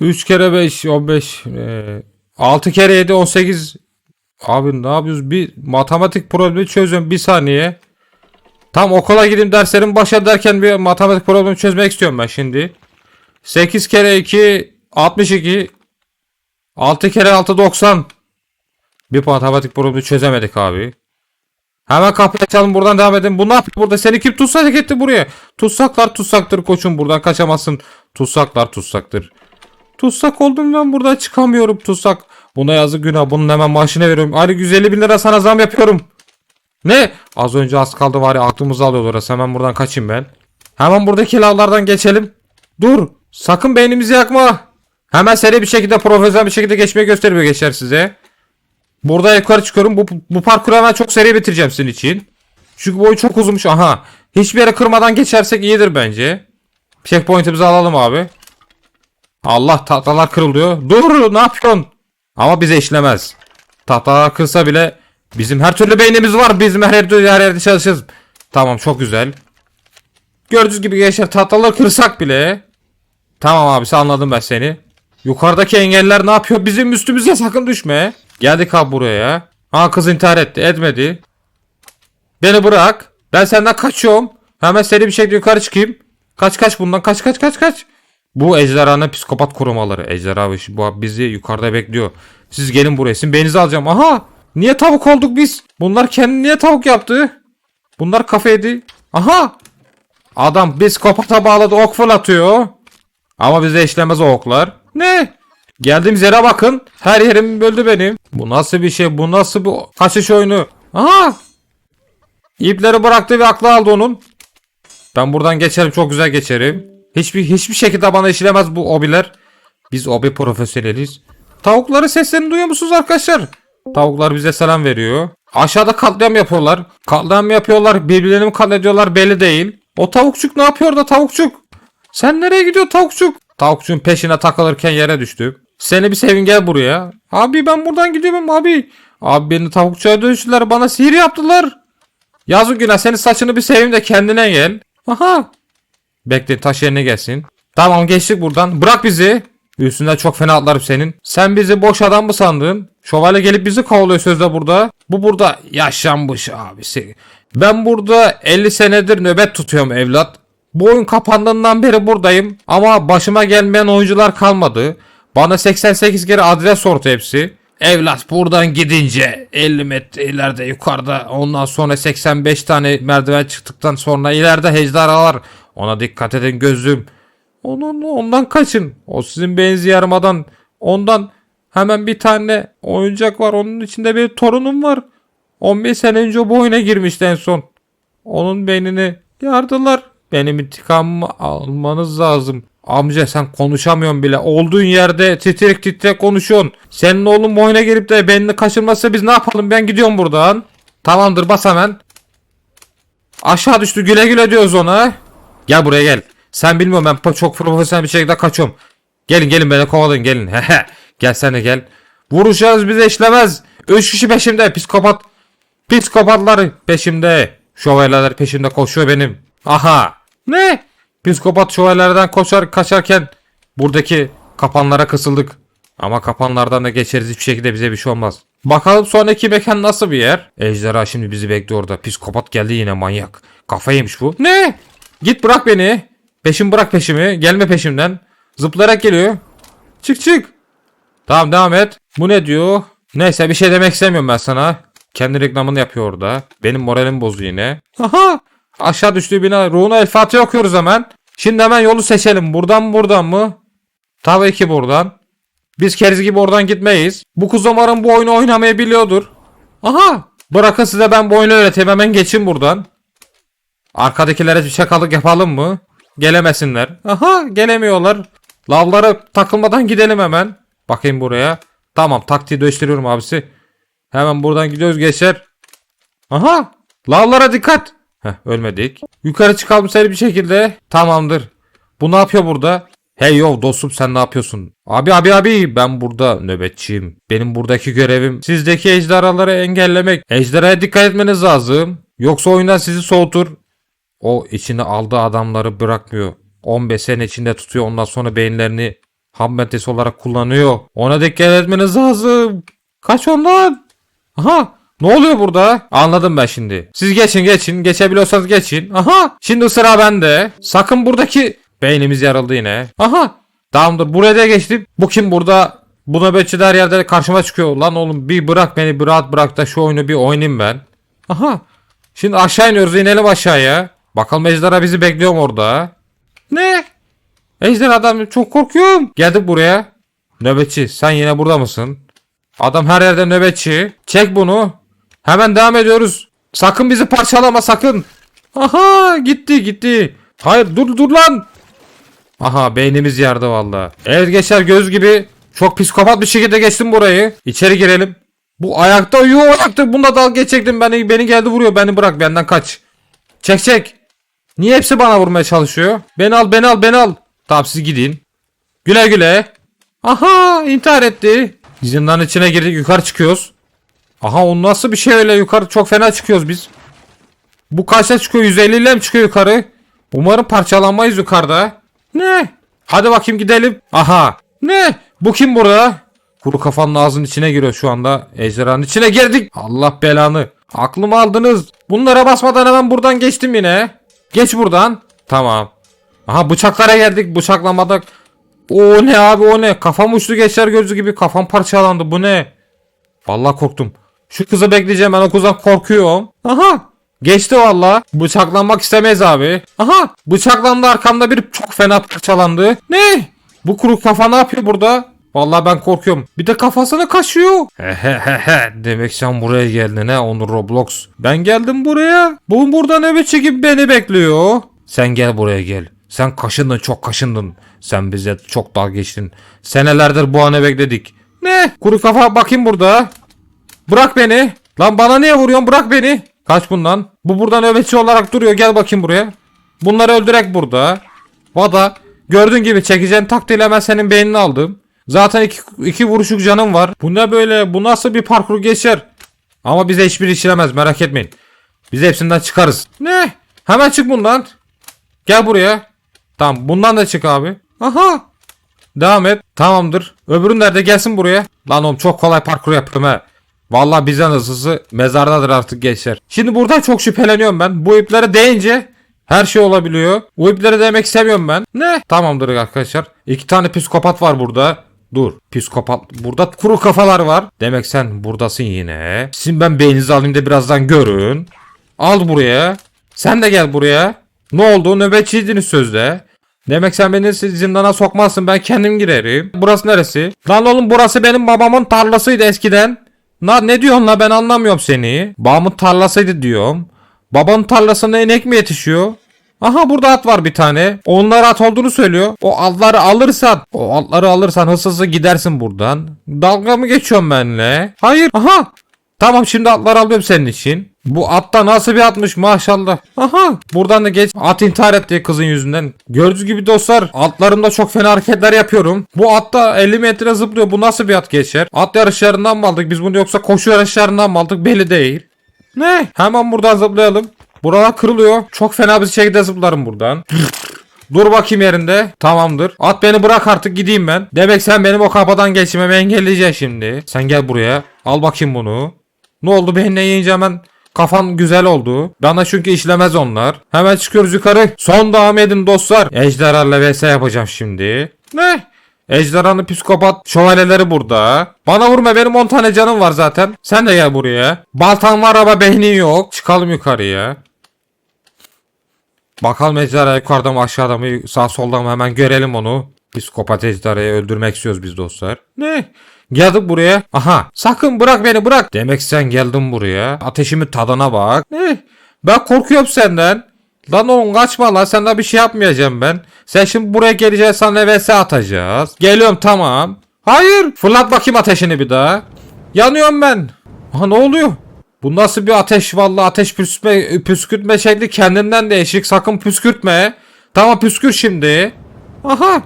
3 kere 5 15 e, 6 kere 7 18 Abi ne yapıyoruz? Bir matematik problemi çözüyorum bir saniye. Tam okula gideyim derslerin başa derken bir matematik problemi çözmek istiyorum ben şimdi. 8 kere 2 62 6 kere 6 90 Bir matematik problemi çözemedik abi. Hemen kapıyı açalım buradan devam edin. Bu ne yapıyor burada? Seni kim tutsak etti buraya? Tutsaklar tutsaktır koçum buradan kaçamazsın. Tutsaklar tutsaktır. Tutsak oldum ben buradan çıkamıyorum tutsak. Buna yazık günah bunun hemen maaşını veriyorum. Ali 150 bin lira sana zam yapıyorum. Ne? Az önce az kaldı var ya aklımızı alıyor orası. Hemen buradan kaçayım ben. Hemen buradaki lavlardan geçelim. Dur. Sakın beynimizi yakma. Hemen seri bir şekilde profesyonel bir şekilde geçmeyi gösteriyor geçer size. Burada yukarı çıkıyorum. Bu, bu parkuru hemen çok seri bitireceğim sizin için. Çünkü boyu çok uzunmuş. Aha. Hiçbir yere kırmadan geçersek iyidir bence. Checkpoint'imizi alalım abi. Allah tahtalar kırılıyor. Dur ne yapıyorsun? Ama bize işlemez. Tahtalar kırsa bile bizim her türlü beynimiz var. Bizim her yerde, her yerde çalışırız. Tamam çok güzel. Gördüğünüz gibi gençler tahtaları kırsak bile. Tamam abisi anladım ben seni. Yukarıdaki engeller ne yapıyor? Bizim üstümüze sakın düşme. Geldik abi buraya. Ha kız intihar etti. Etmedi. Beni bırak. Ben senden kaçıyorum. Hemen seri bir şekilde yukarı çıkayım. Kaç kaç bundan kaç kaç kaç kaç. Bu ejderhanın psikopat korumaları. Ejderha bu bizi yukarıda bekliyor. Siz gelin buraya. Sizin beyninizi alacağım. Aha! Niye tavuk olduk biz? Bunlar kendi niye tavuk yaptı? Bunlar kafeydi. Aha! Adam psikopata bağladı ok fırlatıyor. Ama bize işlemez o oklar. Ne? Geldiğimiz yere bakın. Her yerim böldü benim. Bu nasıl bir şey? Bu nasıl bir kaçış oyunu? Aha! İpleri bıraktı ve aklı aldı onun. Ben buradan geçerim. Çok güzel geçerim. Hiçbir hiçbir şekilde bana işlemez bu obiler. Biz obi profesyoneliz. Tavukları seslerini duyuyor musunuz arkadaşlar? Tavuklar bize selam veriyor. Aşağıda katliam yapıyorlar. Katliam yapıyorlar. Birbirlerini mi katlediyorlar belli değil. O tavukçuk ne yapıyor da tavukçuk? Sen nereye gidiyor tavukçuk? Tavukçuğun peşine takılırken yere düştü. Seni bir sevin gel buraya. Abi ben buradan gidiyorum abi. Abi beni tavukçuya dönüştüler bana sihir yaptılar. Yazık günah senin saçını bir seveyim de kendine gel. Aha. Bekle taş yerine gelsin. Tamam geçtik buradan. Bırak bizi. Üstünden çok fena atlarım senin. Sen bizi boş adam mı sandın? Şövalye gelip bizi kovalıyor sözde burada. Bu burada yaşanmış abisi. Ben burada 50 senedir nöbet tutuyorum evlat. Bu oyun kapandığından beri buradayım. Ama başıma gelmeyen oyuncular kalmadı. Bana 88 kere adres sordu hepsi. Evlat buradan gidince 50 metre ileride yukarıda ondan sonra 85 tane merdiven çıktıktan sonra ileride ejderhalar. Ona dikkat edin gözüm. Onun, ondan kaçın. O sizin benzi yarmadan. Ondan hemen bir tane oyuncak var. Onun içinde bir torunum var. 15 sene önce bu oyuna girmişti en son. Onun beynini yardılar. Benim intikamımı almanız lazım. Amca sen konuşamıyorsun bile. Olduğun yerde titrek titrek konuşuyorsun. Senin oğlun bu oyuna girip de beynini kaçırmazsa biz ne yapalım? Ben gidiyorum buradan. Tamamdır bas hemen. Aşağı düştü güle güle diyoruz ona. Gel buraya gel. Sen bilmiyorum ben çok profesyonel bir şekilde kaçıyorum. Gelin gelin beni kovalayın gelin. Gel sen de gel. Vuruşacağız bize işlemez. Üç kişi peşimde psikopat. Psikopatlar peşimde. Şövalyeler peşimde koşuyor benim. Aha. Ne? Psikopat şövalyelerden koşar kaçarken buradaki kapanlara kısıldık. Ama kapanlardan da geçeriz hiçbir şekilde bize bir şey olmaz. Bakalım sonraki mekan nasıl bir yer? Ejderha şimdi bizi bekliyor orada. Psikopat geldi yine manyak. Kafa yemiş bu. Ne? Git bırak beni. Peşim bırak peşimi. Gelme peşimden. Zıplayarak geliyor. Çık çık. Tamam devam et. Bu ne diyor? Neyse bir şey demek istemiyorum ben sana. Kendi reklamını yapıyor orada. Benim moralim bozdu yine. Aha. Aşağı düştüğü bina. Ruhuna El Fatiha okuyoruz hemen. Şimdi hemen yolu seçelim. Buradan mı buradan mı? Tabii ki buradan. Biz keriz gibi oradan gitmeyiz. Bu kız umarım bu oyunu oynamayı biliyordur. Aha. Bırakın size ben bu oyunu öğreteyim. Hemen geçin buradan. Arkadakilere bir şakalık yapalım mı? Gelemesinler. Aha gelemiyorlar. Lavlara takılmadan gidelim hemen. Bakayım buraya. Tamam taktiği değiştiriyorum abisi. Hemen buradan gidiyoruz geçer. Aha lavlara dikkat. Heh ölmedik. Yukarı çıkalım seri bir şekilde. Tamamdır. Bu ne yapıyor burada? Hey yo dostum sen ne yapıyorsun? Abi abi abi ben burada nöbetçiyim. Benim buradaki görevim sizdeki ejderhaları engellemek. Ejderhaya dikkat etmeniz lazım. Yoksa oyundan sizi soğutur. O içine aldığı adamları bırakmıyor. 15 sene içinde tutuyor ondan sonra beyinlerini ham olarak kullanıyor. Ona dikkat etmeniz lazım. Kaç ondan. Aha ne oluyor burada? Anladım ben şimdi. Siz geçin geçin. Geçebiliyorsanız geçin. Aha şimdi sıra bende. Sakın buradaki beynimiz yarıldı yine. Aha tamamdır buraya da geçtim. Bu kim burada? Bu nöbetçi her yerde karşıma çıkıyor. Lan oğlum bir bırak beni bir rahat bırak da şu oyunu bir oynayayım ben. Aha şimdi aşağı iniyoruz inelim aşağıya. Bakalım ejderha bizi bekliyor mu orada? Ne? Ejderhadan çok korkuyorum. Geldik buraya. Nöbetçi sen yine burada mısın? Adam her yerde nöbetçi. Çek bunu. Hemen devam ediyoruz. Sakın bizi parçalama sakın. Aha gitti gitti. Hayır dur dur lan. Aha beynimiz yardı valla. Evet geçer göz gibi çok psikopat bir şekilde geçtim burayı. İçeri girelim. Bu ayakta uyuyor ayakta. Bunda dalga geçecektim beni. Beni geldi vuruyor. Beni bırak benden kaç. Çek çek. Niye hepsi bana vurmaya çalışıyor? Beni al beni al beni al. Tamam siz gidin. Güle güle. Aha intihar etti. Zindanın içine girdik yukarı çıkıyoruz. Aha o nasıl bir şey öyle yukarı çok fena çıkıyoruz biz. Bu kaçta çıkıyor 150 ile mi çıkıyor yukarı? Umarım parçalanmayız yukarıda. Ne? Hadi bakayım gidelim. Aha. Ne? Bu kim burada? Kuru kafanın ağzının içine giriyor şu anda. Ejderhanın içine girdik. Allah belanı. Aklımı aldınız. Bunlara basmadan hemen buradan geçtim yine. Geç buradan. Tamam. Aha bıçaklara geldik. Bıçaklamadık. O ne abi o ne? Kafam uçtu geçer gözü gibi. Kafam parçalandı. Bu ne? Vallahi korktum. Şu kızı bekleyeceğim ben o kızdan korkuyorum. Aha. Geçti valla. Bıçaklanmak istemeyiz abi. Aha. Bıçaklandı arkamda bir çok fena parçalandı. Ne? Bu kuru kafa ne yapıyor burada? Vallahi ben korkuyorum. Bir de kafasını kaşıyor. Hehehehe. Demek sen buraya geldin ha onu Roblox. Ben geldim buraya. Bu burada nöbetçi gibi beni bekliyor. Sen gel buraya gel. Sen kaşındın çok kaşındın. Sen bize çok dalga geçtin. Senelerdir bu anı bekledik. Ne? Kuru kafa bakayım burada. Bırak beni. Lan bana niye vuruyorsun? Bırak beni. Kaç bundan. Bu burada nöbetçi olarak duruyor. Gel bakayım buraya. Bunları öldürek burada. Vada. Gördüğün gibi çekeceğin taktiğiyle hemen senin beynini aldım. Zaten iki, iki vuruşluk canım var. Bu ne böyle? Bu nasıl bir parkur geçer? Ama bize hiçbir işlemez merak etmeyin. Biz hepsinden çıkarız. Ne? Hemen çık bundan. Gel buraya. Tamam bundan da çık abi. Aha. Devam et. Tamamdır. Öbürün nerede gelsin buraya. Lan oğlum çok kolay parkur yaptım he. Vallahi bizden hızlısı mezardadır artık gençler. Şimdi burada çok şüpheleniyorum ben. Bu iplere değince her şey olabiliyor. Bu iplere değmek istemiyorum ben. Ne? Tamamdır arkadaşlar. İki tane psikopat var burada. Dur. Psikopat. Burada kuru kafalar var. Demek sen buradasın yine. Sizin ben beyninizi alayım da birazdan görün. Al buraya. Sen de gel buraya. Ne oldu? Nöbetçiydiniz sözde. Demek sen beni zindana sokmazsın ben kendim girerim. Burası neresi? Lan oğlum burası benim babamın tarlasıydı eskiden. Na ne diyorsun la ben anlamıyorum seni. Babamın tarlasıydı diyorum. Babanın tarlasında inek mi yetişiyor? Aha burada at var bir tane. Onlar at olduğunu söylüyor. O atları alırsan, o atları alırsan hızlı gidersin buradan. Dalga mı geçiyorsun benimle? Hayır. Aha. Tamam şimdi atları alıyorum senin için. Bu atta nasıl bir atmış maşallah. Aha buradan da geç. At intihar etti kızın yüzünden. Gördüğünüz gibi dostlar atlarımda çok fena hareketler yapıyorum. Bu atta 50 metre zıplıyor. Bu nasıl bir at geçer? At yarışlarından mı aldık biz bunu yoksa koşu yarışlarından mı aldık belli değil. Ne? Hemen buradan zıplayalım. Buralar kırılıyor. Çok fena bir şekilde zıplarım buradan. Dur bakayım yerinde. Tamamdır. At beni bırak artık gideyim ben. Demek sen benim o kapıdan geçmemi engelleyeceksin şimdi. Sen gel buraya. Al bakayım bunu. Ne oldu beynine yiyince hemen kafan güzel oldu. Bana çünkü işlemez onlar. Hemen çıkıyoruz yukarı. Son devam edin dostlar. Ejderhalarla vs yapacağım şimdi. Ne? Ejderhanın psikopat şövalyeleri burada. Bana vurma benim 10 tane canım var zaten. Sen de gel buraya. Baltan var ama beynin yok. Çıkalım yukarıya. Bakalım ejderha yukarıda mı aşağıda mı sağ solda mı hemen görelim onu. Psikopat ejderhayı öldürmek istiyoruz biz dostlar. Ne? Geldik buraya. Aha sakın bırak beni bırak. Demek sen geldin buraya. Ateşimi tadına bak. Ne? Ben korkuyorum senden. Lan oğlum kaçma lan senden bir şey yapmayacağım ben. Sen şimdi buraya geleceksin sana vs atacağız. Geliyorum tamam. Hayır. Fırlat bakayım ateşini bir daha. Yanıyorum ben. Aha ne oluyor? Bu nasıl bir ateş vallahi ateş püskürtme, püskürtme şekli kendinden değişik sakın püskürtme. Tamam püskür şimdi. Aha.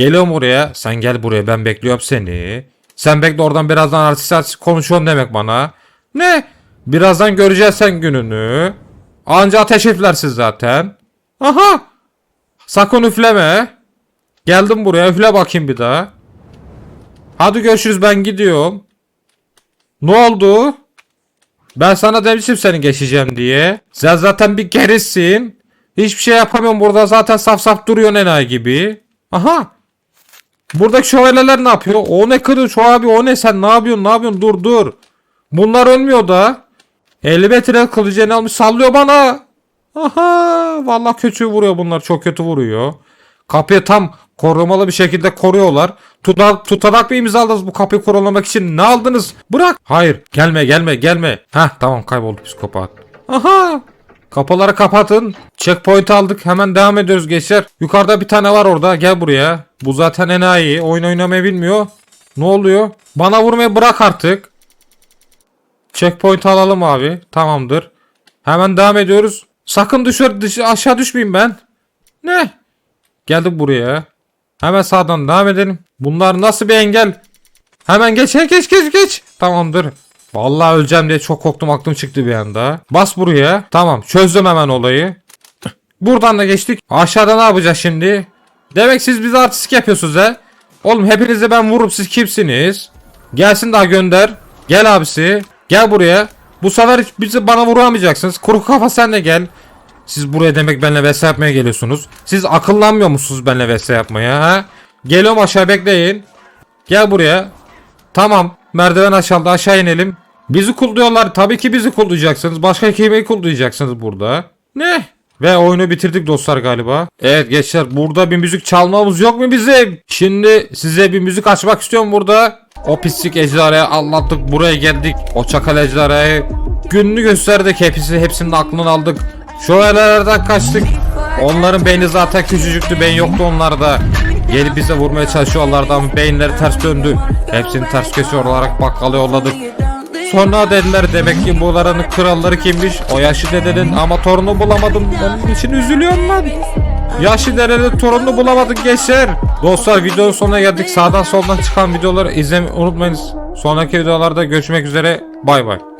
Geliyorum oraya. Sen gel buraya ben bekliyorum seni. Sen bekle oradan birazdan artist artist konuşuyorum demek bana. Ne? Birazdan göreceğiz sen gününü. Anca ateş üflersin zaten. Aha. Sakın üfleme. Geldim buraya üfle bakayım bir daha. Hadi görüşürüz ben gidiyorum. Ne oldu? Ben sana demiştim seni geçeceğim diye. Sen zaten bir gerisin. Hiçbir şey yapamıyorum burada zaten saf saf duruyorsun enayi gibi. Aha. Buradaki şövalyeler ne yapıyor? O ne kırıyor şu abi o ne sen ne yapıyorsun ne yapıyorsun dur dur. Bunlar ölmüyor da. 50 metre kılıcını almış sallıyor bana. Aha vallahi kötü vuruyor bunlar çok kötü vuruyor. Kapıyı tam korumalı bir şekilde koruyorlar. Tutar, tutarak mı imzaladınız bu kapıyı korulamak için? Ne aldınız? Bırak. Hayır gelme gelme gelme. Heh tamam kayboldu psikopat. Aha Kapıları kapatın. Checkpoint aldık. Hemen devam ediyoruz gençler. Yukarıda bir tane var orada. Gel buraya. Bu zaten enayi. Oyun oynamayı bilmiyor. Ne oluyor? Bana vurmayı bırak artık. Checkpoint alalım abi. Tamamdır. Hemen devam ediyoruz. Sakın düşür, düş aşağı düşmeyeyim ben. Ne? Geldik buraya. Hemen sağdan devam edelim. Bunlar nasıl bir engel? Hemen geç geç geç geç. Tamamdır. Vallahi öleceğim diye çok korktum aklım çıktı bir anda. Bas buraya. Tamam çözdüm hemen olayı. Buradan da geçtik. Aşağıda ne yapacağız şimdi? Demek siz bize artistik yapıyorsunuz he. Oğlum hepinizi ben vurup siz kimsiniz? Gelsin daha gönder. Gel abisi. Gel buraya. Bu sefer bizi bana vuramayacaksınız. Kuru kafa sen de gel. Siz buraya demek benimle vs yapmaya geliyorsunuz. Siz akıllanmıyor musunuz benimle vs yapmaya ha? Geliyorum aşağı bekleyin. Gel buraya. Tamam. Merdiven aşağıda aşağı inelim. Bizi kulluyorlar. Tabii ki bizi kullayacaksınız. Başka kimi kullayacaksınız burada? Ne? Ve oyunu bitirdik dostlar galiba. Evet gençler burada bir müzik çalmamız yok mu bizim? Şimdi size bir müzik açmak istiyorum burada. O pislik ejderhayı anlattık buraya geldik. O çakal ejderhayı gününü gösterdik hepsi hepsinin aklını aldık. Şövalyelerden kaçtık. Onların beyni zaten küçücüktü beyin yoktu onlarda. Gelip bize vurmaya çalışıyorlardı ama beyinleri ters döndü. Hepsini ters köşe olarak bakkala yolladık. Sonra dediler demek ki bunların kralları kimmiş? O yaşlı dedenin ama torunu bulamadım. Onun için üzülüyorum ben. Yaşlı dedenin torununu bulamadık gençler. Dostlar videonun sonuna geldik. Sağdan soldan çıkan videoları izlemeyi unutmayınız. Sonraki videolarda görüşmek üzere. Bay bay.